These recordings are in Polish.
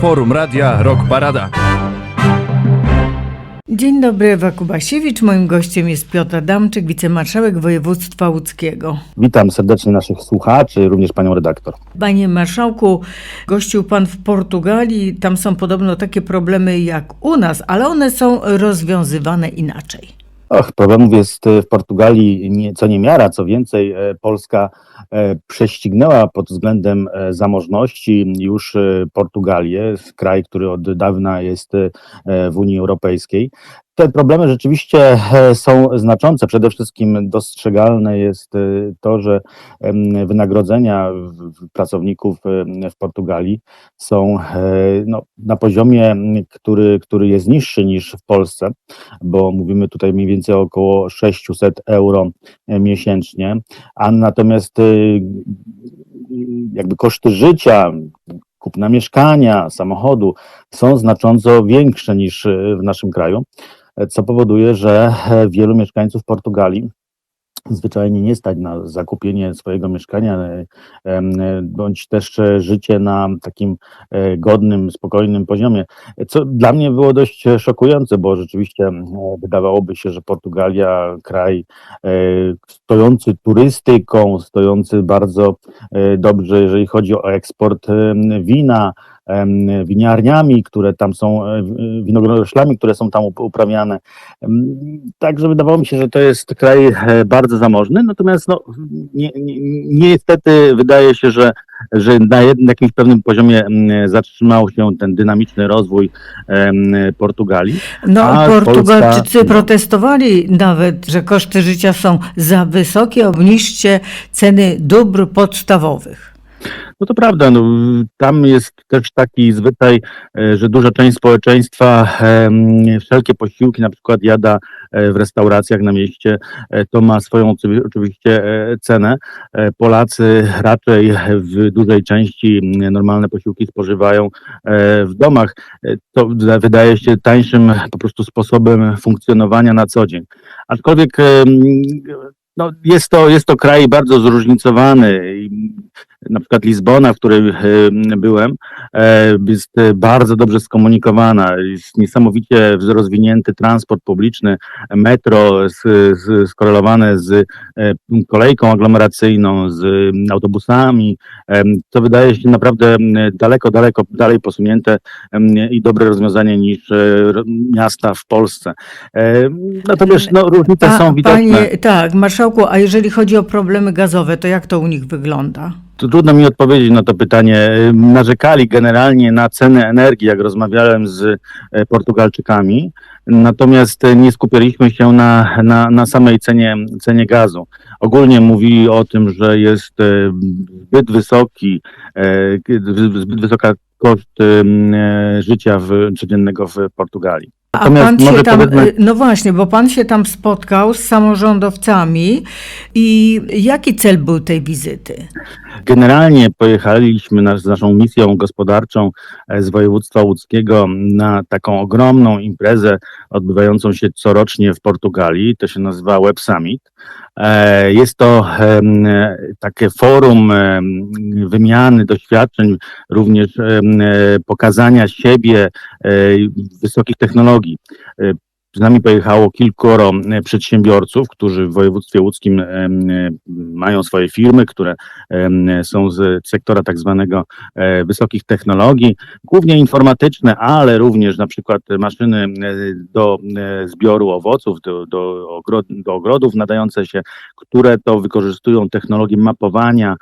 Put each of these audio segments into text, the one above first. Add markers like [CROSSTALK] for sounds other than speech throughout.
Forum Radia Rock Parada. Dzień dobry, Ewa Kubasiewicz. Moim gościem jest Piotr Adamczyk, wicemarszałek województwa łódzkiego. Witam serdecznie naszych słuchaczy, również panią redaktor. Panie marszałku, gościł pan w Portugalii. Tam są podobno takie problemy jak u nas, ale one są rozwiązywane inaczej. Och, problemów jest e, w Portugalii nie, co niemiara, co więcej, e, Polska prześcignęła pod względem e, zamożności już e, Portugalię, kraj, który od dawna jest e, w Unii Europejskiej. Te problemy rzeczywiście e, są znaczące. Przede wszystkim dostrzegalne jest e, to, że wynagrodzenia pracowników w Portugalii są e, no, na poziomie, który, który jest niższy niż w Polsce, bo mówimy tutaj mniej więcej około 600 euro e, miesięcznie, a natomiast e, jakby koszty życia, kupna mieszkania, samochodu są znacząco większe niż w naszym kraju co powoduje, że wielu mieszkańców Portugalii zwyczajnie nie stać na zakupienie swojego mieszkania, e, e, bądź też e, życie na takim godnym, spokojnym poziomie. Co dla mnie było dość szokujące, bo rzeczywiście wydawałoby się, że Portugalia, kraj stojący turystyką, stojący bardzo dobrze, jeżeli chodzi o eksport wina, winiarniami, które tam są, e, w- winogronoroślami, które są tam up- uprawiane. Także wydawało mi się, że to jest kraj e, bardzo zamożny, natomiast no, ni- ni- niestety wydaje się, że, że na jakimś pewnym poziomie zatrzymał się ten dynamiczny rozwój Portugalii. No, Portugalczycy Polska- protestowali nawet, że koszty życia są za wysokie, obniżcie ceny dóbr podstawowych. No to prawda, no, tam jest też taki zwyczaj, e, że duża część społeczeństwa wszelkie posiłki na przykład jada e, w restauracjach na mieście, e, to ma swoją oczywi- oczywiście cenę. Polacy raczej w dużej części normalne posiłki spożywają w domach. To wyda- wydaje się tańszym po prostu sposobem funkcjonowania na co dzień. Aczkolwiek no, jest, to, jest to kraj bardzo zróżnicowany. Na przykład Lizbona, w której e, byłem, e, jest e, bardzo dobrze skomunikowana. Jest niesamowicie rozwinięty transport publiczny, metro skorelowane z kolejką aglomeracyjną, z autobusami. To wydaje się naprawdę daleko, daleko dalej posunięte i dobre rozwiązanie niż miasta w Polsce. Natomiast no, różnice są widoczne. Panie, tak, marszałku, a jeżeli chodzi o problemy gazowe, to jak to u nich wygląda? Trudno mi odpowiedzieć na to pytanie. Narzekali generalnie na cenę energii, jak rozmawiałem z e, Portugalczykami, natomiast e, nie skupialiśmy się na, na, na samej cenie, cenie gazu. Ogólnie mówili o tym, że jest e, zbyt wysoki, zbyt wysoka koszt życia w, codziennego w Portugalii. A pan się tam, powiedzmy- no właśnie, bo pan się tam spotkał z samorządowcami i jaki cel był tej wizyty? Generalnie pojechaliśmy z naszą misją gospodarczą e, z województwa łódzkiego na taką ogromną imprezę odbywającą się corocznie w Portugalii. To się nazywa Web Summit. E, Jest to takie forum wymiany doświadczeń, również e, pokazania siebie wysokich technologii. Z nami pojechało kilkoro e, przedsiębiorców, którzy w województwie łódzkim e, mają swoje firmy, które są z sektora tak zwanego e, wysokich technologii, głównie informatyczne, ale również na przykład maszyny do zbioru owoców, do, do, do ogrodów nadające się, które to wykorzystują technologię mapowania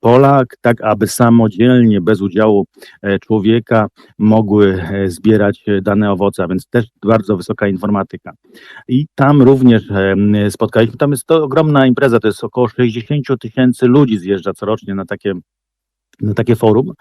pola, tak aby samodzielnie, bez udziału człowieka mogły zbierać dane owoce, a więc też bardzo wysoka informatyka. I tam również em, spotkaliśmy, tam jest to ogromna impreza, to jest około 60 tysięcy ludzi zjeżdża corocznie na takie takie forum,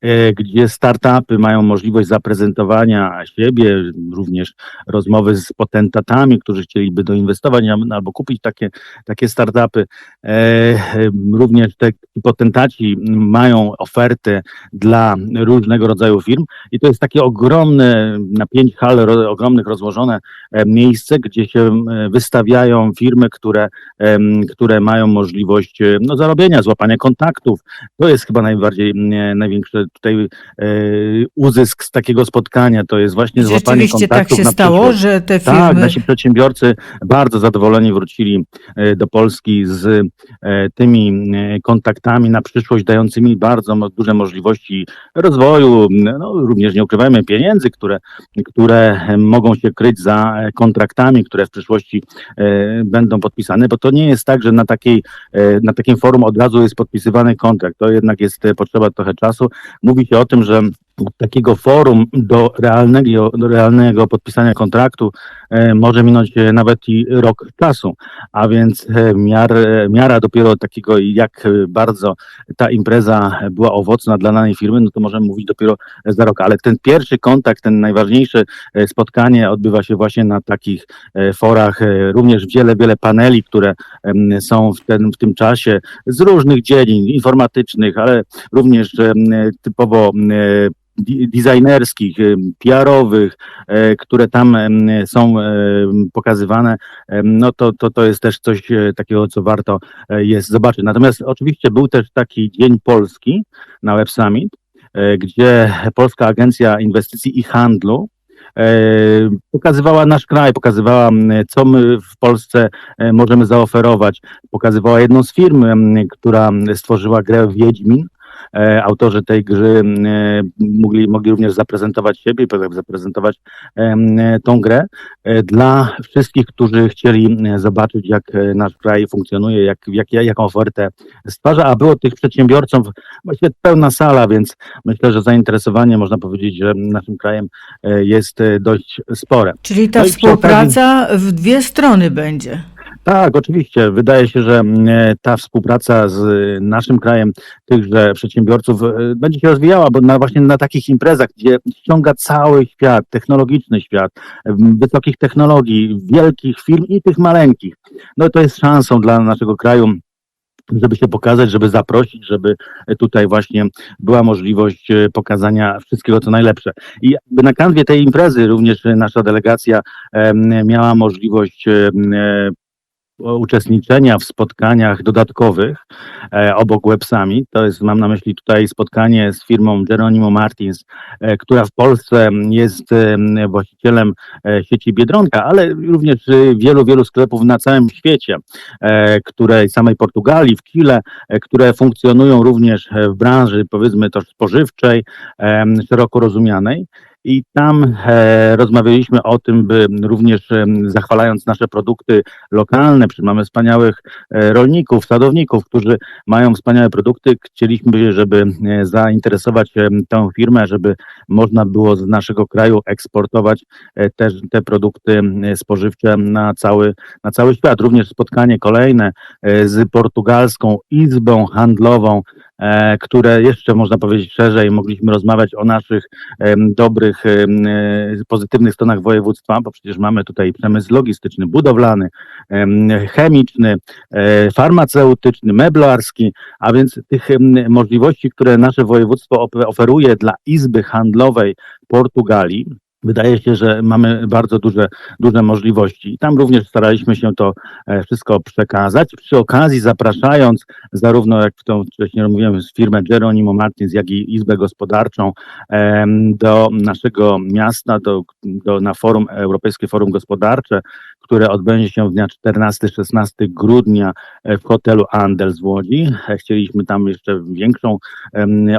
e, gdzie startupy mają możliwość zaprezentowania siebie, również rozmowy z potentatami, którzy chcieliby doinwestować albo kupić takie, takie startupy. E, e, Również te potentaci mają oferty dla różnego rodzaju firm i to jest takie ogromne, na pięć hal ro, ogromnych rozłożone miejsce, gdzie się wystawiają firmy, które, które mają możliwość no, zarobienia, złapania kontaktów. To jest chyba najważniejsze najbardziej, e, największy tutaj e, uzysk z takiego spotkania, to jest właśnie złapanie tak kontaktów się na stało, że te Tak, firmy... nasi przedsiębiorcy bardzo zadowoleni wrócili e, do Polski z e, tymi kontaktami na przyszłość, dającymi bardzo duże możliwości rozwoju, no, również nie ukrywajmy pieniędzy, które, które mogą się kryć za kontraktami, które w przyszłości będą podpisane, bo to nie jest tak, że na, takiej, na takim forum od razu jest podpisywany kontrakt. To jednak jest potrzeba trochę czasu. Mówi się o tym, że takiego forum do realnego, do realnego podpisania kontraktu e, może minąć e, nawet i rok czasu, a więc e, miar, e, miara dopiero takiego, jak bardzo ta impreza była owocna dla danej firmy, no to możemy mówić dopiero za rok, ale ten pierwszy kontakt, ten najważniejsze spotkanie odbywa się właśnie na takich forach, również wiele, wiele paneli, które są w, ten, w tym czasie z różnych dziedzin informatycznych, ale również typowo designerskich, PR-owych, e, które tam są pokazywane, no to, to, to jest też coś e, takiego, co warto e, jest zobaczyć. Natomiast oczywiście był też taki Dzień Polski na Web Summit, gdzie Polska Agencja Inwestycji i Handlu pokazywała nasz kraj, pokazywała, co my w Polsce możemy zaoferować. Pokazywała jedną z firm, która stworzyła grę Wiedźmin. E, Autorzy tej gry m, e, mogli, mogli również zaprezentować siebie, i zaprezentować em, tą grę e, dla wszystkich, którzy chcieli e, zobaczyć, jak e, nasz kraj funkcjonuje, jak, jak, jaką ofertę stwarza, a było tych przedsiębiorców właściwie pełna sala, więc myślę, że zainteresowanie, można powiedzieć, że naszym krajem e, jest e, dość spore. Czyli ta No współpraca w dwie strony będzie. Tak, oczywiście. Wydaje się, że mm, e, ta współpraca z e, naszym krajem, tychże przedsiębiorców e, będzie się rozwijała, bo na, właśnie na takich imprezach, gdzie ściąga cały świat, technologiczny świat, wysokich technologii, wielkich firm i tych maleńkich, no to jest szansą dla naszego kraju żeby się pokazać, żeby zaprosić, żeby tutaj właśnie była możliwość pokazania wszystkiego, co najlepsze. I na kanwie tej imprezy również nasza delegacja miała możliwość uczestniczenia w spotkaniach dodatkowych e, obok Web Summit. To jest, mam na myśli tutaj spotkanie z firmą Geronimo Martins, e, która w Polsce jest em, właścicielem e, sieci Biedronka, ale również e, wielu, wielu sklepów na całym świecie, e, które samej Portugalii, w Chile, e, które funkcjonują również e, w branży, powiedzmy to spożywczej, em, szeroko rozumianej. I tam e, rozmawialiśmy o tym, by również em, zachwalając nasze produkty lokalne, mamy wspaniałych e, rolników, sadowników, którzy mają wspaniałe produkty. Chcieliśmy, żeby e, zainteresować tę firmę, żeby można było z naszego kraju eksportować e, też te produkty e, spożywcze na cały, na cały świat. Również spotkanie kolejne e, z portugalską izbą handlową, e, które jeszcze można powiedzieć szerzej mogliśmy rozmawiać o naszych dobrych, e, pozytywnych stronach województwa, bo przecież mamy tutaj przemysł logistyczny, budowlany, em, chemiczny, e, farmaceutyczny, meblarski, a więc tych możliwości, które nasze województwo oferuje dla Izby Handlowej Portugalii, Wydaje się, że mamy bardzo duże, duże możliwości. I tam również staraliśmy się to e, wszystko przekazać. Przy okazji zapraszając zarówno, jak w tą wcześniej mówiłem, firmę Geronimo Martins, jak i Izbę Gospodarczą do naszego miasta, do, do, na forum, Europejskie Forum Gospodarcze, które odbędzie się dnia 14-16 grudnia e, w hotelu Andel z Łodzi. E, Chcieliśmy tam jeszcze większą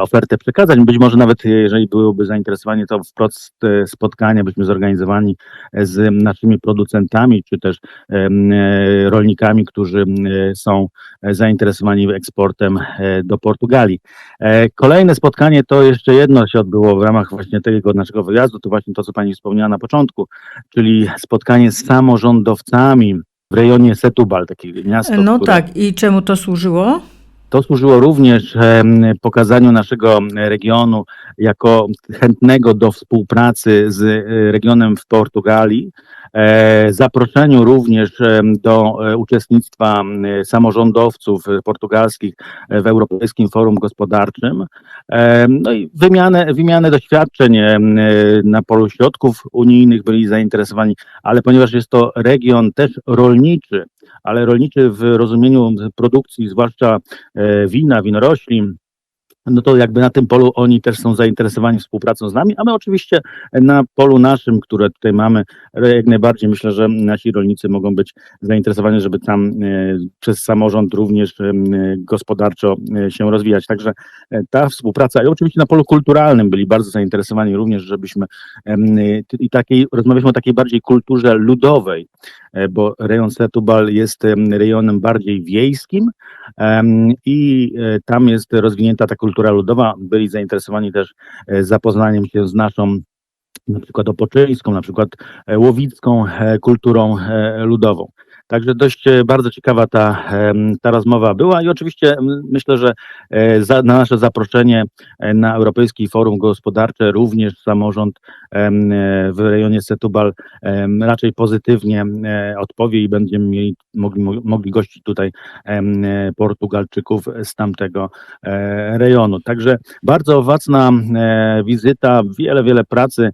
ofertę przekazać. Być może nawet, jeżeli byłoby zainteresowanie, to wprost e, spotkania byśmy zorganizowani e, z naszymi producentami, czy też e, rolnikami, którzy e, są zainteresowani eksportem do Portugalii. Kolejne spotkanie to jeszcze jedno się odbyło w ramach właśnie tego naszego wyjazdu, to właśnie to, co Pani wspomniała na początku, czyli spotkanie z samorządowcami w rejonie Setúbal, takie miasto, No które tak, i czemu to służyło? To służyło również pokazaniu naszego regionu jako chętnego do współpracy z e, regionem w Portugalii, e, zaproszeniu również do e, uczestnictwa samorządowców portugalskich w Europejskim Forum Gospodarczym, no i wymianę, wymianę doświadczeń na polu środków unijnych byli zainteresowani, ale ponieważ jest to region też rolniczy, ale rolniczy w rozumieniu produkcji, zwłaszcza e, wina, winorośli, no to jakby na tym polu oni też są zainteresowani współpracą z nami, a my oczywiście na polu naszym, które tutaj mamy, jak najbardziej myślę, że nasi rolnicy mogą być zainteresowani, żeby tam e, przez samorząd również e, gospodarczo e, się rozwijać. Także ta współpraca i oczywiście na polu kulturalnym byli bardzo zainteresowani również, żebyśmy i takiej, rozmawialiśmy o takiej bardziej kulturze ludowej, bo rejon Setubal jest em, rejonem bardziej wiejskim i tam jest rozwinięta ta kultura ludowa. Byli zainteresowani też e, zapoznaniem się z naszą na przykład opoczyńską, na przykład e, łowicką e, kulturą ludową. Także dość bardzo ciekawa ta, ta rozmowa była i oczywiście myślę, że za, na nasze zaproszenie na Europejski Forum Gospodarcze również samorząd w rejonie Setubal raczej pozytywnie odpowie i będziemy mieli, mogli, mo- mogli gościć tutaj e, Portugalczyków z tamtego e, rejonu. Także bardzo owocna e, wizyta, wiele, wiele pracy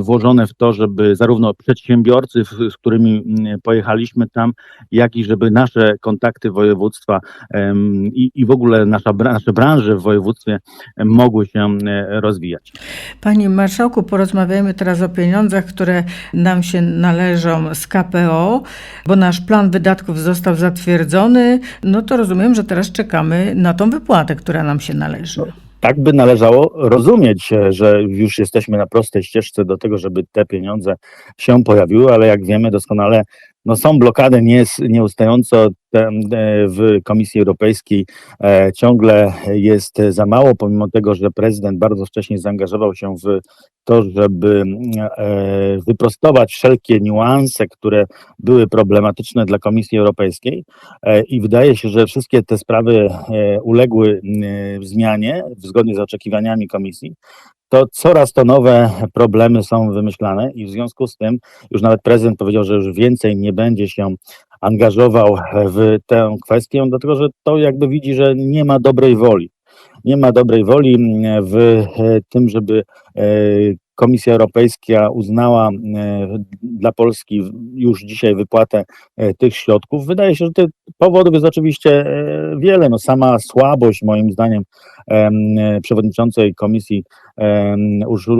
włożone w to, żeby zarówno przedsiębiorcy, z którymi mm, pojechaliśmy tam, jak i żeby nasze kontakty województwa i, i w ogóle nasza, nasze branże w województwie mogły się rozwijać. Panie Marszałku, porozmawiajmy teraz o pieniądzach, które nam się należą z KPO, bo nasz plan wydatków został zatwierdzony. No to rozumiem, że teraz czekamy na tą wypłatę, która nam się należy. Tak by należało rozumieć, e, że już jesteśmy na prostej ścieżce do tego, żeby te pieniądze się pojawiły, ale jak wiemy doskonale, no są blokady nieustająco e, w Komisji Europejskiej. E, Ciągle jest za mało, pomimo tego, że prezydent bardzo wcześnie zaangażował się w to, żeby e, wyprostować wszelkie niuanse, które były problematyczne dla Komisji Europejskiej. E, I wydaje się, że wszystkie te sprawy e, uległy zmianie zgodnie z oczekiwaniami komisji. To coraz to nowe problemy są wymyślane i w związku z tym już nawet prezydent powiedział, że już więcej nie będzie się angażował w tę kwestię, dlatego że to jakby widzi, że nie ma dobrej woli. Nie ma dobrej woli w tym, żeby e, Komisja Europejska uznała e, dla Polski już dzisiaj wypłatę e, tych środków. Wydaje się, że tych powodów jest oczywiście e, wiele. No sama słabość moim zdaniem em, przewodniczącej Komisji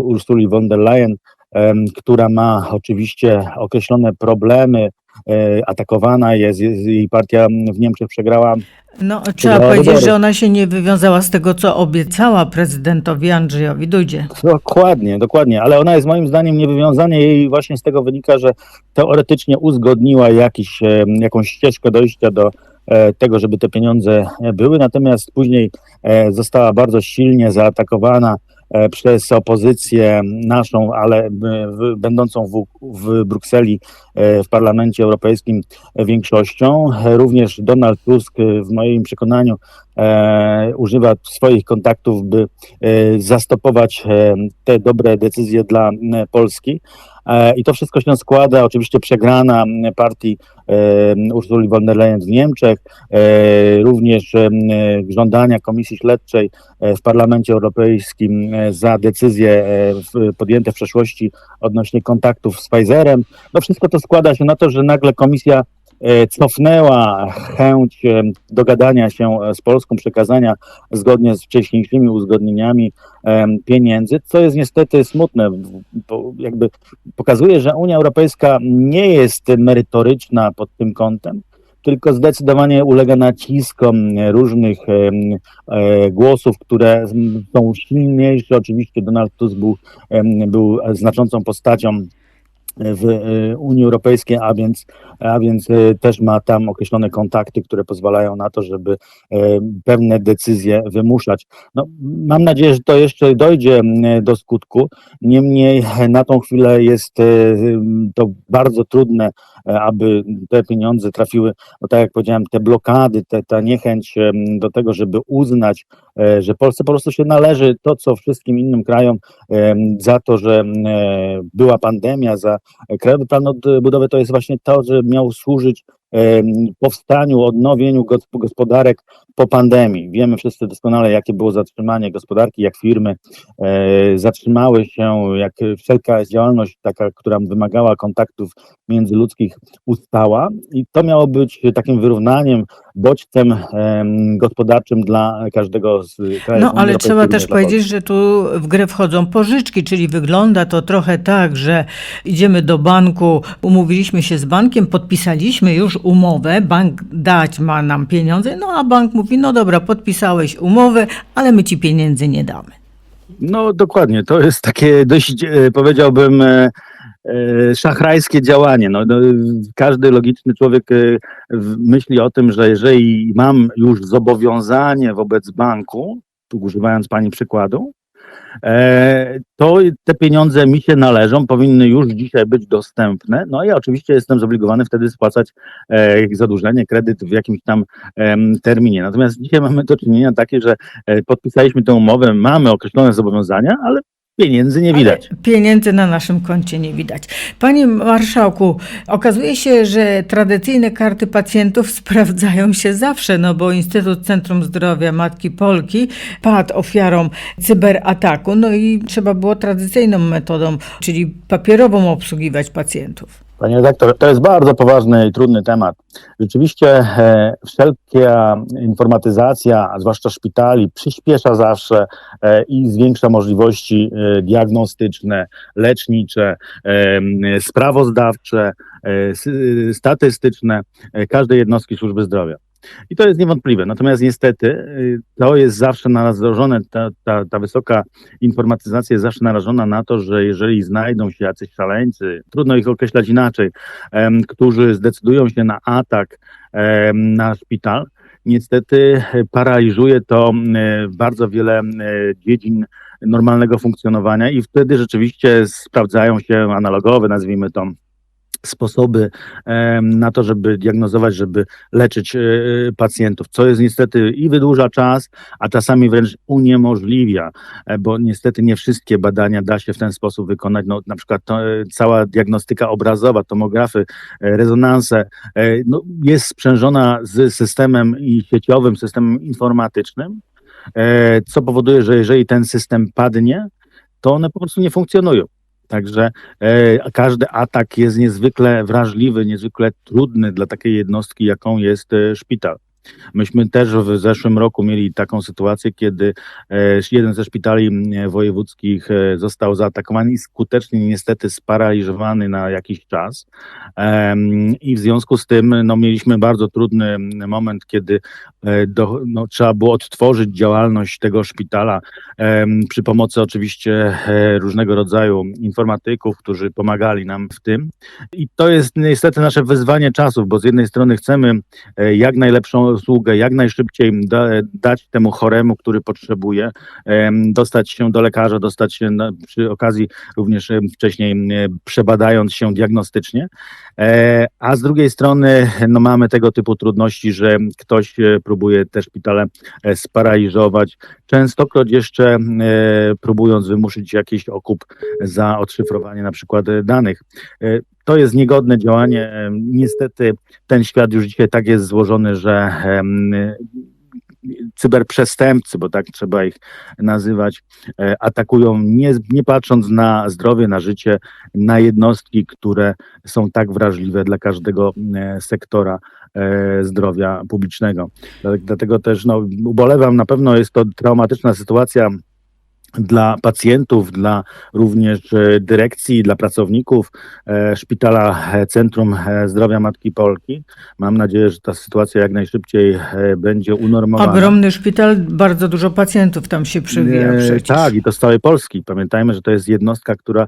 Ursuli von der Leyen, która ma oczywiście określone problemy, atakowana jest, jest jej partia w Niemczech przegrała No, trzeba powiedzieć, wybory. że ona się nie wywiązała z tego, co obiecała prezydentowi Andrzejowi Dudzie. Dokładnie, dokładnie, ale ona jest moim zdaniem niewywiązanie jej właśnie z tego wynika, że teoretycznie uzgodniła jakiś, e, jakąś ścieżkę dojścia do e, tego, żeby te pieniądze e, były, natomiast później e, została bardzo silnie zaatakowana e, przez opozycję naszą, ale e, będącą w, w Brukseli e, w Parlamencie Europejskim większością. E, Również Donald Tusk e, w moim przekonaniu e, używa swoich kontaktów, by e, zastopować e, te dobre decyzje dla Polski. E, I to wszystko się składa, oczywiście przegrana partii Ursuli von der Leyen w Niemczech, również żądania Komisji Śledczej w Parlamencie Europejskim za decyzje podjęte w przeszłości odnośnie kontaktów z Pfizerem. No wszystko to składa się na to, że nagle Komisja cofnęła chęć e, dogadania się e, z Polską, przekazania zgodnie z wcześniejszymi uzgodnieniami pieniędzy, co jest niestety smutne, bo jakby pokazuje, że Unia Europejska nie jest merytoryczna pod tym kątem, tylko zdecydowanie ulega naciskom e, różnych e, głosów, które są silniejsze. Oczywiście Donald Tusk był, był znaczącą postacią w e, Unii Europejskiej, a więc, a więc e, też ma tam określone kontakty, które pozwalają na to, żeby e, pewne decyzje wymuszać. No, mam nadzieję, że to jeszcze dojdzie do skutku. Niemniej [LAUGHS] na tą chwilę jest to bardzo trudne, aby te pieniądze trafiły, no tak jak powiedziałem, te blokady, te, ta niechęć do tego, żeby uznać, że Polsce po prostu się należy to, co wszystkim innym krajom em, za to, że e, była pandemia, za Krajowy Plan Odbudowy to jest właśnie to, że miał służyć powstaniu, odnowieniu gos- gospodarek po pandemii. Wiemy wszyscy doskonale, jakie było zatrzymanie gospodarki, jak firmy e, zatrzymały się, jak wszelka działalność taka, która wymagała kontaktów międzyludzkich ustała i to miało być takim wyrównaniem bodźcem em, gospodarczym dla każdego z krajów. No, ale trzeba też powiedzieć, że tu w grę wchodzą pożyczki, czyli wygląda to trochę tak, że idziemy do banku, umówiliśmy się z bankiem, podpisaliśmy już umowę, bank dać ma nam pieniądze, no a bank mówi, no dobra, podpisałeś umowę, ale my ci pieniędzy nie damy. No dokładnie, to jest takie dość, e, powiedziałbym, e, e, szachrajskie działanie. No, no, każdy logiczny człowiek myśli o tym, że jeżeli mam już zobowiązanie wobec banku, tu używając pani przykładu, to te pieniądze mi się należą, powinny już dzisiaj być dostępne. No i oczywiście jestem zobligowany wtedy spłacać e, zadłużenie, kredyt w jakimś tam terminie. Natomiast dzisiaj mamy do czynienia takie, że e, podpisaliśmy tę umowę, mamy określone zobowiązania, ale pieniędzy nie widać. Ale pieniędzy na naszym koncie nie widać. Panie marszałku, okazuje się, że tradycyjne karty pacjentów [LAUGHS] sprawdzają się zawsze, no bo Instytut Centrum Zdrowia Matki Polki padł ofiarą cyberataku, no i trzeba było tradycyjną metodą, czyli papierową obsługiwać pacjentów. Panie redaktor, to jest bardzo poważny i trudny temat. Rzeczywiście e, wszelka informatyzacja, zwłaszcza szpitali, przyspiesza zawsze e, i zwiększa możliwości e, diagnostyczne, lecznicze, sprawozdawcze, statystyczne każdej jednostki służby zdrowia. I to jest niewątpliwe. Natomiast niestety y, to jest zawsze narażone, ta, ta, ta wysoka informatyzacja jest zawsze narażona na to, że jeżeli znajdą się jacyś szaleńcy, trudno ich określać inaczej, em, którzy zdecydują się na atak em, na szpital, niestety e, paraliżuje to e, bardzo wiele dziedzin normalnego funkcjonowania i wtedy rzeczywiście sprawdzają się analogowe, nazwijmy to, sposoby na to, żeby diagnozować, żeby leczyć e, pacjentów, co jest niestety i wydłuża czas, a czasami wręcz uniemożliwia, e, bo niestety nie wszystkie badania da się w ten sposób wykonać. No, na przykład to, e, cała diagnostyka obrazowa, tomografy, rezonanse no, jest sprzężona z systemem i sieciowym, systemem informatycznym, co powoduje, że jeżeli ten system padnie, to one po prostu nie funkcjonują. Także e, każdy atak jest niezwykle wrażliwy, niezwykle trudny dla takiej jednostki, jaką jest e, szpital. Myśmy też w zeszłym roku mieli taką sytuację, kiedy e, jeden ze szpitali m, wojewódzkich e, został zaatakowany i skutecznie niestety sparaliżowany na jakiś czas. I w związku z tym no, mieliśmy bardzo trudny moment, kiedy e, do, no, trzeba było odtworzyć działalność tego szpitala przy pomocy oczywiście e, różnego rodzaju informatyków, którzy pomagali nam w tym. I to jest niestety nasze wyzwanie czasów, bo z jednej strony chcemy e, jak najlepszą usługę, jak najszybciej da, dać temu choremu, który potrzebuje, dostać się do lekarza, dostać się na, przy okazji również wcześniej przebadając się diagnostycznie, e, a z drugiej strony no, mamy tego typu trudności, że ktoś e, próbuje te szpitale e, sparaliżować, częstokroć jeszcze próbując wymuszyć jakiś okup za odszyfrowanie na przykład danych. To jest niegodne działanie. Niestety ten świat już dzisiaj tak jest złożony, że cyberprzestępcy, bo tak trzeba ich nazywać, e, atakują nie, nie patrząc na zdrowie, na życie, na jednostki, które są tak wrażliwe dla każdego e, sektora e, zdrowia publicznego. Dlatego też no, ubolewam, na pewno jest to traumatyczna sytuacja dla pacjentów, dla również e, dyrekcji, dla pracowników e, Szpitala e, Centrum Zdrowia Matki Polki. Mam nadzieję, że ta sytuacja jak najszybciej będzie unormowana. Ogromny szpital, bardzo dużo pacjentów tam się przywija przecież. Tak, i to z całej Polski. Pamiętajmy, że to jest jednostka, która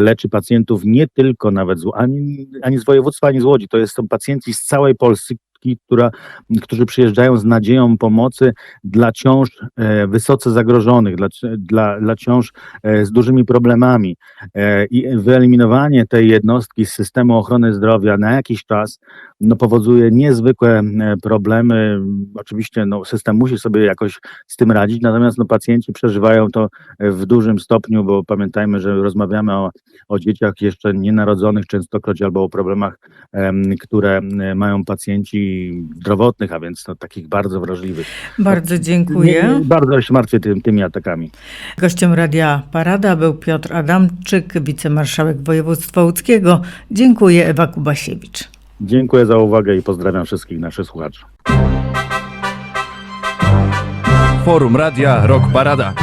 leczy pacjentów nie tylko nawet z, ani, ani z województwa, ani z Łodzi. To jest, są pacjenci z całej Polski, która, którzy przyjeżdżają z nadzieją pomocy dla ciąż e, wysoce zagrożonych, dla, dla, dla ciąż e, z dużymi problemami. E, I wyeliminowanie tej jednostki z systemu ochrony zdrowia na jakiś czas no, powoduje niezwykłe problemy. Oczywiście no, system musi sobie jakoś z tym radzić, natomiast no, pacjenci przeżywają to w dużym stopniu, bo pamiętajmy, że rozmawiamy o, o dzieciach jeszcze nienarodzonych częstokroć albo o problemach, em, które mają pacjenci zdrowotnych, a więc no, takich bardzo wrażliwych. Bardzo dziękuję. nie, bardzo się martwię tym, tymi atakami. Gościem Radia Parada był Piotr Adamczyk, wicemarszałek województwa łódzkiego. Dziękuję, Ewa Kubasiewicz. Dziękuję za uwagę i pozdrawiam wszystkich naszych słuchaczy. Forum Radia Rock Parada.